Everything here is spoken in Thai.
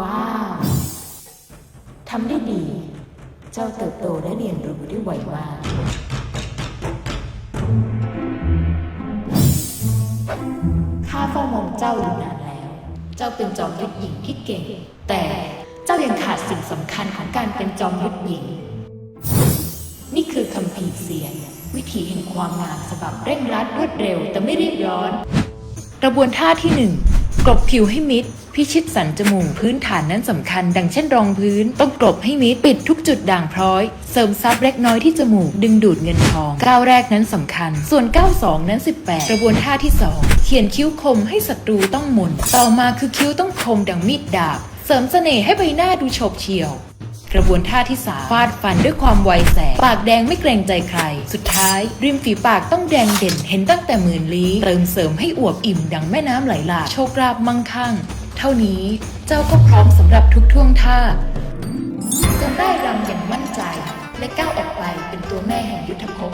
ว้าวทำได้ดี เจ้าเติบโตและเรียนรู้ได้ไวมากข้าเฝ้ามองเจ้าอยู่นานแล้ว เจ้าเป็นจอมยุทธหญิงที่เก่ง แต่เจ้ายังขาดสิ่งสำคัญของการเป็นจอมยุทธหญิง นี่คือคำพีเสียน วิถีแห่งความงามฉบับเร่งรัดรวดเร็วแต่ไม่รีบร้อน กระบวนท่าที่หนึ่ง กลบผิวให้มิด พิชิตสันจมูกพื้นฐานนั้นสำคัญ ดังเช่นรองพื้น ต้องกลบให้มิด ปิดทุกจุดด่างพร้อย เสริมซับเล็กน้อยที่จมูก ดึงดูดเงินทอง ก้าวแรกนั้นสำคัญ ส่วนก้าวสองนั้น 18 กระบวนท่าที่สองเขียนคิ้วคมให้ศัตรูต้องหมุนต่อมาคือคิ้วต้องคมดังมีดดาบ เสริมเสน่ห์ให้ใบหน้าดูโฉบเฉี่ยว กระบวนท่าที่สามฟาดฟันด้วยความไวแสงปากแดงไม่เกรงใจใคร สุดท้าย ริมฝีปากต้องแดงเด่นเห็นตั้งแต่หมื่นลี้เติมเสริมให้อวบอิ่มดังแม่น้ำไหลหลากโชคลาภมั่งคั่ง เท่านี้เจ้าก็พร้อมสำหรับทุกท่วงท่าจนได้รำอย่างมั่นใจ และก้าวออกไปเป็นตัวแม่แห่งยุทธภพ